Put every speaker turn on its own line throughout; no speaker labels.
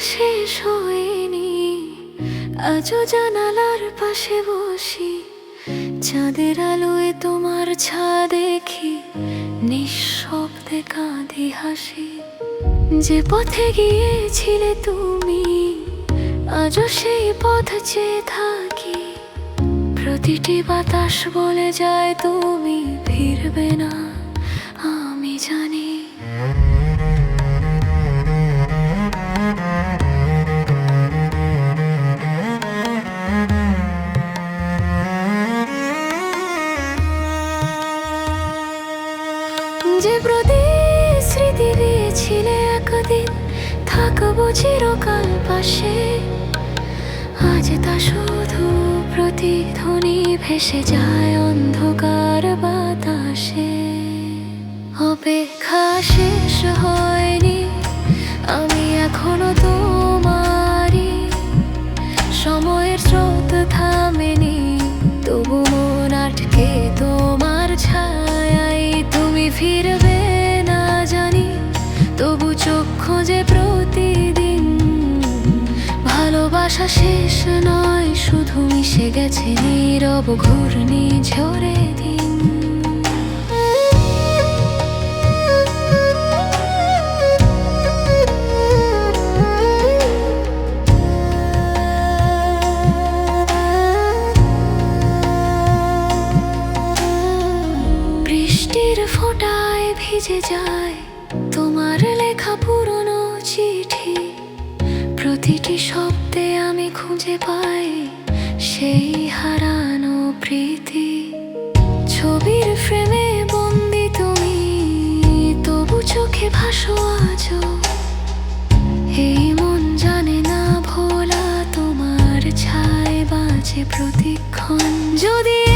শেষ হয়নি। আজও জানালার পাশে বসি। চাঁদের আলোয় তোমার ছা দেখি। নিঃশব্দে কাঁদি হাসি। যে পথে গিয়েছিলে তুমি, আজও সেই পথ চেয়ে থাকি। প্রতিটি বাতাস বলে যায় তুমি, ফিরবে না। যে প্রতিশ্রুতি দিয়েছিলে একদিন, থাকব চিরকাল পাশে। আজ তা শুধু প্রতিধ্বনি ভেসে যায় অন্ধকার বাতাসে। অপেক্ষা শেষ হয়নি, আমি এখনও তোমারই। সময়ের স্রোত থামেনি খোঁজে প্রতিদিন। ভালোবাসা শেষ নয়, শুধু মিশে গেছে নীরব ঘূর্ণি ঝরে দিন। ফোঁটায় ভিজে যায় তোমার লেখা পুরনো চিঠি। প্রতিটি শব্দে আমি খুঁজে পাই সেই হারানো প্রীতি। ছবির ফ্রেমে বন্দি তুমি, তবু চোখে ভাসো আজও। এই মন জানে না ভোলা তোমার ছায় বাজে প্রতিক্ষণ। যদি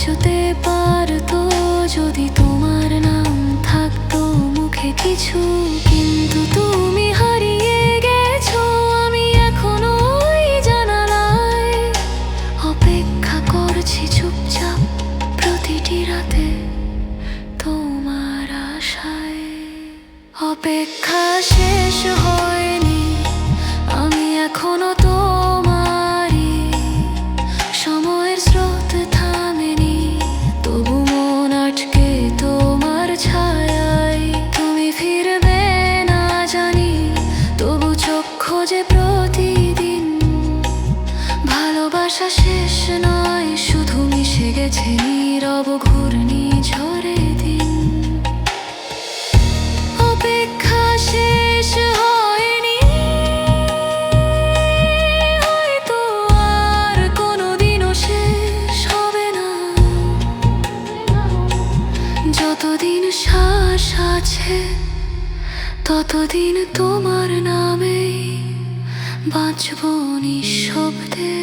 বাঁচতে পারতো যদি তোমার নাম থাকতো মুখে কিছু, কিন্তু তুমি হারিয়ে গেছো আমি এখনও ওই জানালায়। অপেক্ষা করছি চুপচাপ প্রতিটি রাতে তোমার আশায়। অপেক্ষা শেষ ভালোবাসা শেষ নয়, শুধু মিশে গেছে নীরব ঘূর্ণি ঝরে দিন। অপেক্ষা শেষ হয়নি, হয়তো আর কোনোদিনও শেষ হবে না। যতদিন শ্বাস আছে, ততদিন তোমার নামে বাঁচব নিঃশব্দে।